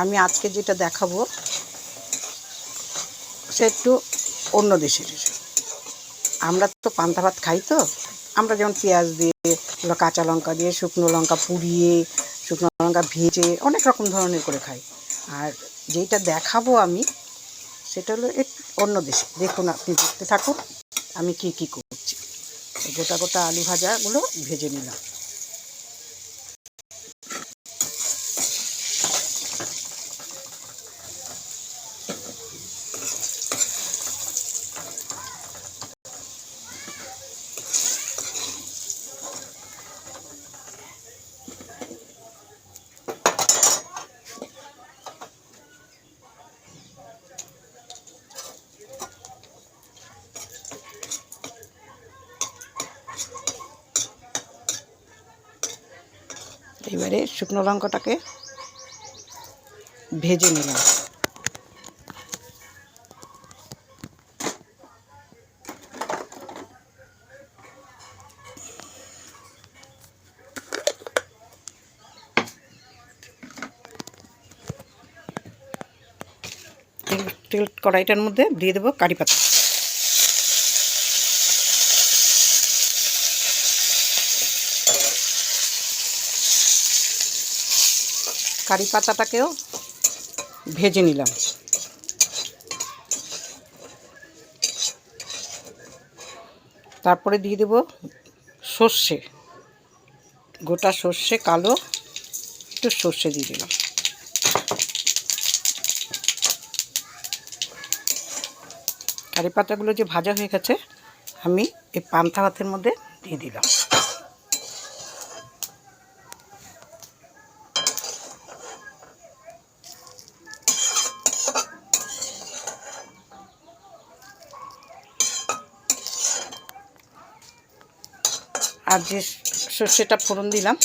আমি আজকে যেটা দেখাবো সে একটু অন্য দেশের। আমরা তো পান্তা ভাত খাই তো, আমরা যেমন পেঁয়াজ দিয়ে কাঁচা লঙ্কা দিয়ে, শুকনো লঙ্কা পুড়িয়ে, শুকনো লঙ্কা ভেজে, অনেক রকম ধরনের করে খাই। আর যেটা দেখাবো আমি, সেটা হলো অন্য দেশে। দেখুন আপনি দেখতে থাকুন, আমি কি কি করছি। গোটা গোটা আলু ভাজাগুলো ভেজে নিলাম। এবারে শুকনো লঙ্কাটাকে ভেজে নিলাম। তেল কড়াইটার মধ্যে দিয়ে দেবো কারি পাতা। কারি পাতাটাকেও ভেজে নিলাম। তারপরে দিয়ে দেব সর্ষে। গোটা সর্ষে, কালো একটু সর্ষে দিয়ে দিলাম। কারি পাতাগুলো যে ভাজা হয়ে গেছে, আমি এই পান্তা ভাতের মধ্যে দিয়ে দিলাম। আর যে সর্ষেটা ফোড়ন দিলাম,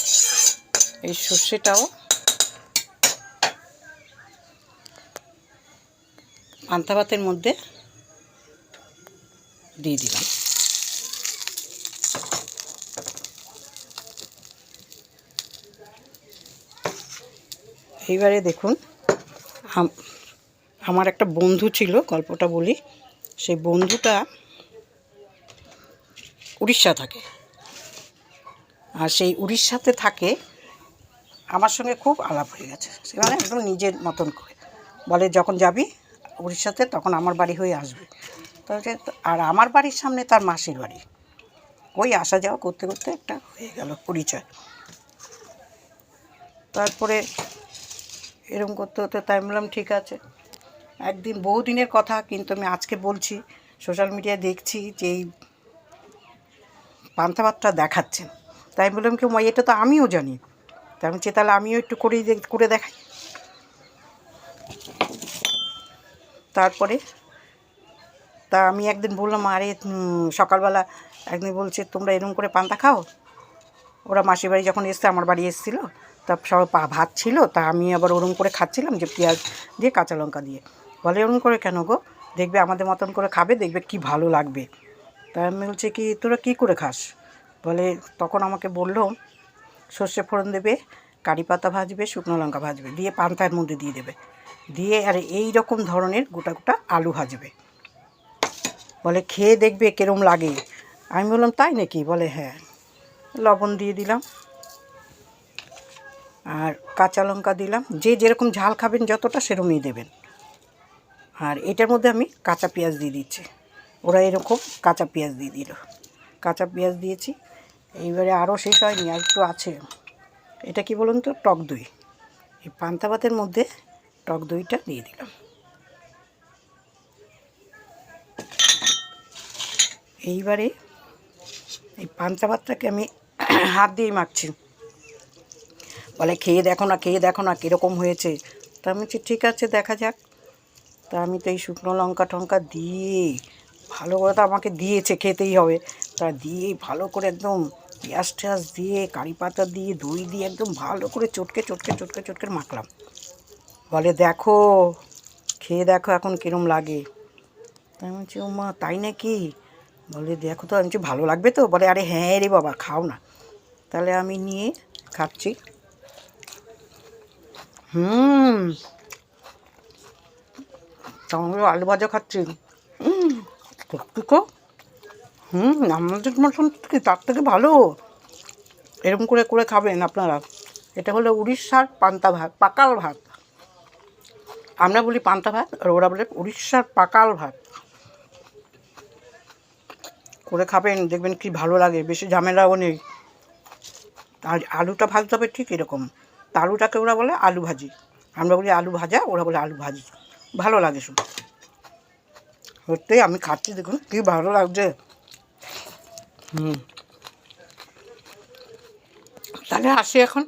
এই সর্ষেটাও পান্তা ভাতের মধ্যে দিয়ে দিলাম। এইবারে দেখুন, আম- আমার একটা বন্ধু ছিল, গল্পটা বলি, সেই বন্ধুটা উড়িষ্যা থাকে। সেই উড়িষ্যাতে থাকে, আমার সঙ্গে খুব আলাপ হয়ে গেছে। সেখানে একদম নিজের মতন করে। বলে, যখন যাবি উড়িষ্যাতে, তখন আমার বাড়ি হয়ে আসবে। তো আর আমার বাড়ির সামনে তার মাসির বাড়ি। ওই আসা যাওয়া করতে করতে একটা হয়ে গেল পরিচয়। তারপরে এরকম করতে করতে তাই বললাম, ঠিক আছে। একদিন বহুদিনের কথা, কিন্তু আমি আজকে বলছি, সোশ্যাল মিডিয়ায় দেখছি যে এই পান্তা ভাতটা দেখাচ্ছেন। তাই আমি বললাম কি মা এটা তো আমিও জানি। তাই আমি বলছি, তাহলে আমিও একটু করেই করে দেখাই। তারপরে তা আমি একদিন বললাম আরে সকালবেলা একদিন বলছে তোমরা এরকম করে পান্তা খাও? ওরা মাসির বাড়ি যখন এসছে আমার বাড়ি এসেছিল তা সব পা- ভাত ছিল তা আমি আবার ওরম করে খাচ্ছিলাম যে পেঁয়াজ দিয়ে কাঁচা লঙ্কা দিয়ে। বলে ওরম করে কেন গো? দেখবে আমাদের মতন করে খাবে দেখবে কি ভালো লাগবে। তা আমি বলছি কি তোরা কী করে খাস? বলে তখন আমাকে বলল, সর্ষে ফোড়ন দেবে, কারি পাতা ভাজবে, শুকনো লঙ্কা ভাজবে, দিয়ে পান্তার মধ্যে দিয়ে দেবে। দিয়ে আর এই রকম ধরনের গোটা গোটা আলু ভাজবে। বলে খেয়ে দেখবে কিরম লাগে। আমি বললাম, তাই নাকি? বলে হ্যাঁ। লবণ দিয়ে দিলাম। আর কাঁচা লঙ্কা দিলাম। যে যেরকম ঝাল খাবেন, যতটা সেরকমই দেবেন। আর এটার মধ্যে আমি কাঁচা পেঁয়াজ দিয়ে দিচ্ছি। ওরা এরকম কাঁচা পেঁয়াজ দিয়ে দিল। কাঁচা পেঁয়াজ দিয়েছি। এইবারে আরও শেষ হয়নি, আর একটু আছে। এটা কি বলুন তো? টক দই। এই পান্তা ভাতের মধ্যে টক দইটা দিয়ে দিলাম। এইবারে এই পান্তা ভাতটাকে আমি হাত দিয়েই মাখছি। বলে, খেয়ে দেখো না, খেয়ে দেখো না, কীরকম হয়েছে? তা আমি ঠিক আছে, দেখা যাক। তা আমি তো এই শুকনো লঙ্কা টঙ্কা দিয়ে ভালো কথা আমাকে দিয়েছে, খেতেই হবে। তা দিয়ে ভালো করে একদম পেঁয়াজ টেয়াজ দিয়ে, কারি পাতা দিয়ে, দই দিয়ে একদম ভালো করে চটকে চটকে চটকে চটকে মাখলাম। বলে, দেখো, খেয়ে দেখো এখন কিরম লাগে। তাই বলছি ও মা তাই নাকি? বলে, দেখো তো, আমি ভালো লাগবে তো? বলে, আরে হ্যাঁ রে বাবা, খাও না। তাহলে আমি নিয়ে খাচ্ছি। হুম। সঙ্গে আলু ভাজা খাচ্ছি। তো হুম, আমাদের মতন কি তার থেকে ভালো? এরকম করে করে খাবেন আপনারা। এটা হলো উড়িষ্যার পান্তা ভাত, পাকাল ভাত। আমরা বলি পান্তা ভাত, আর ওরা বলে উড়িষ্যার পাকাল ভাত। করে খাবেন, দেখবেন কি ভালো লাগে, বেশি ঝামেলাও নেই। আর আলুটা ভাজতে হবে ঠিক এরকম। আলুটাকে ওরা বলে আলু ভাজি। আমরা বলি আলু ভাজা, ওরা বলে আলু ভাজি। ভালো লাগে শুধু। সত্যি আমি খাচ্ছি, দেখুন কি ভালো লাগছে। হুম। তাহলে আসি এখন।